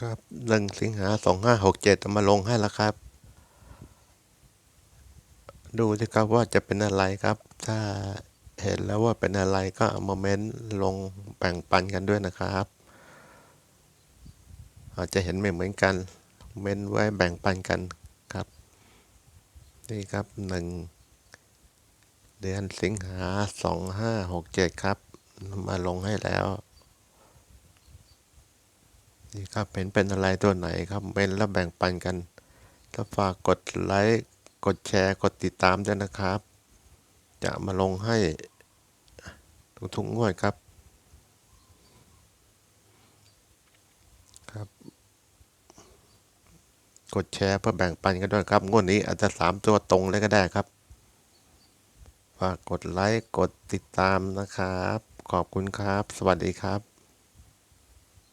ครับหนึ่งสิงหาสองห้าหกเจ็ดมาลงให้แล้วครับ ดูสิครับว่าจะเป็นอะไรครับ ถ้าเห็นแล้วว่าเป็นอะไรก็มาเม้นลงแบ่งปันกันด้วยนะครับ อาจจะเห็นไม่เหมือนกัน เม้นไว้แบ่งปันกันครับ นี่ครับหนึ่งเดือนสิงหาสองห้าหกเจ็ดครับ มาลงให้แล้ว นี่ครับเห็นเป็นอะไรตัวไหนครับเม้นแล้วแบ่งปันกันถ้าฝากกดไลค์กดแชร์กดติดตามด้วยนะครับ จะมาลงให้ทุกๆงวดครับครับ กดแชร์เพื่อแบ่งปันกันด้วยครับ งวดนี้อาจจะสามตัวตรงเลยก็ได้ครับฝากกดไลค์กดติดตามนะครับ ขอบคุณครับ สวัสดีครับ